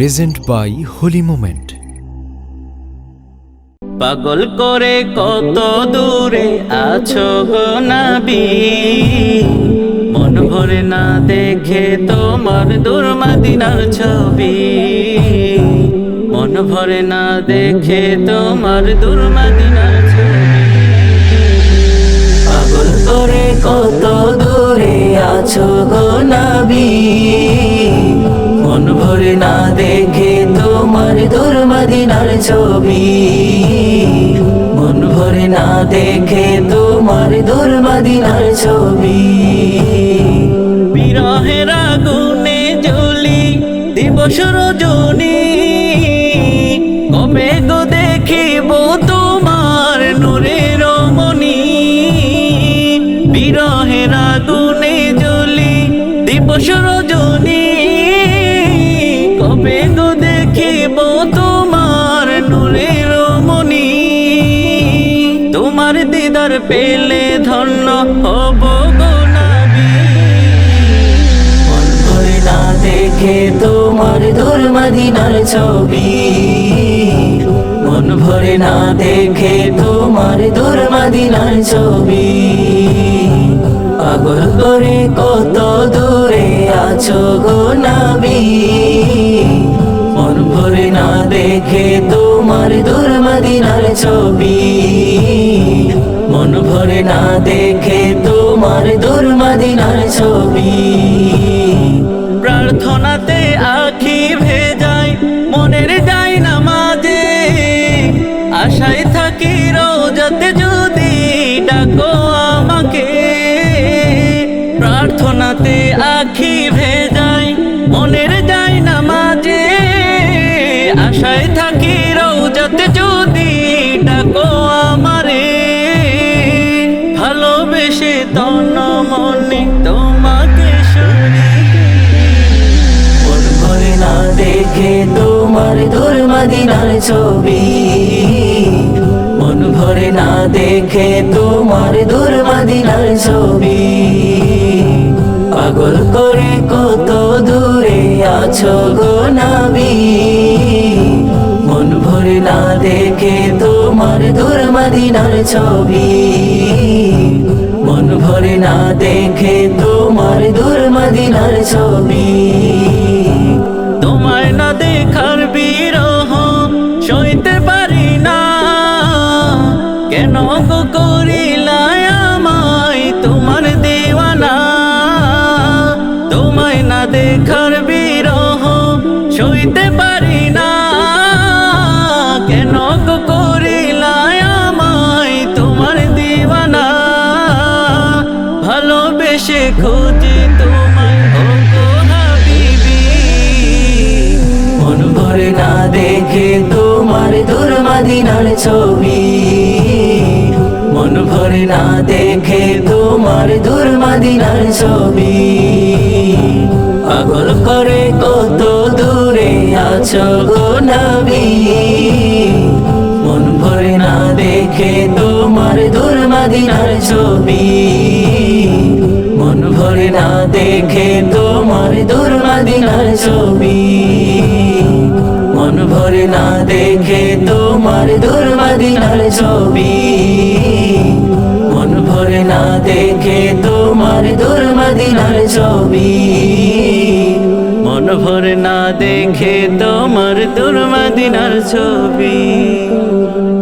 Present by Holi moment পাগল করে কত দূরে আছো গো নাবি? মন ভরে না দেখে তোমার দুর্মাদিনার ছবি। মন ভরে না দেখে তোমার দুর্মাদিনার ছবি। পাগল করে কত দূরে আছো গো নাবি? ছবি। মন ভরে না দেখে তোমার দুর্মদিনার ছবি। বিরহের আগুনে জ্বলি, দিবস রজনী। কবে গো দেখিব তোমার নূরের মনি বিরহের আগুনে জ্বলি, দিবস রজনী। কবে গো তোমার দিদার পেলে ধন্য হব না দেখে তোমার দুর্মদিনার ছবি। মন ভরে না দেখে তোমার দুর্মদিনার ছবি। পাগল করে কত দূরে আছো গো নাবি। মন ভরে না দেখে তোমার দুর্মদিনার ছবি। মন ভরে না দেখে তোমার দুর্মদিনার ছবি। প্রার্থনাতে আখি ভেজাই তন মনে তোমাকে ভরে না দেখে তোমার দুর্মদিনার ছবি। মন ভরে না দেখে তোমার দুর্মদিনার ছবি। পাগল করে কত দূরে আছো গো নাবি। মন ভরে না দেখে তোমার দুর্মদিনার ছবি। মন ভরে না দেখে তোমার দুর্মদিনার ছবি। তোমায় না দেখার বিরহ সইতে পারি না। কেন গো তোমার না দেখার বিরহ সইতে পারি ভালোবেসে খুঁজি গো হাবিবি। মন ভরে না দেখে তোমার দুর্মদিনার ছবি। মন ভরে না দেখে তোমার দুর্মদিনার ছবি। পাগল করে কত দূরে আছো গো নবী। দেখে তোমার দুর্মদিনার ছবি। মন ভরে না দেখে তোমার দুর্মদিনার ছবি। মন ভরে না দেখে তোমার দুর্মদিনার ছবি। মন ভরে না দেখে তোমার দুর্মদিনার ছবি।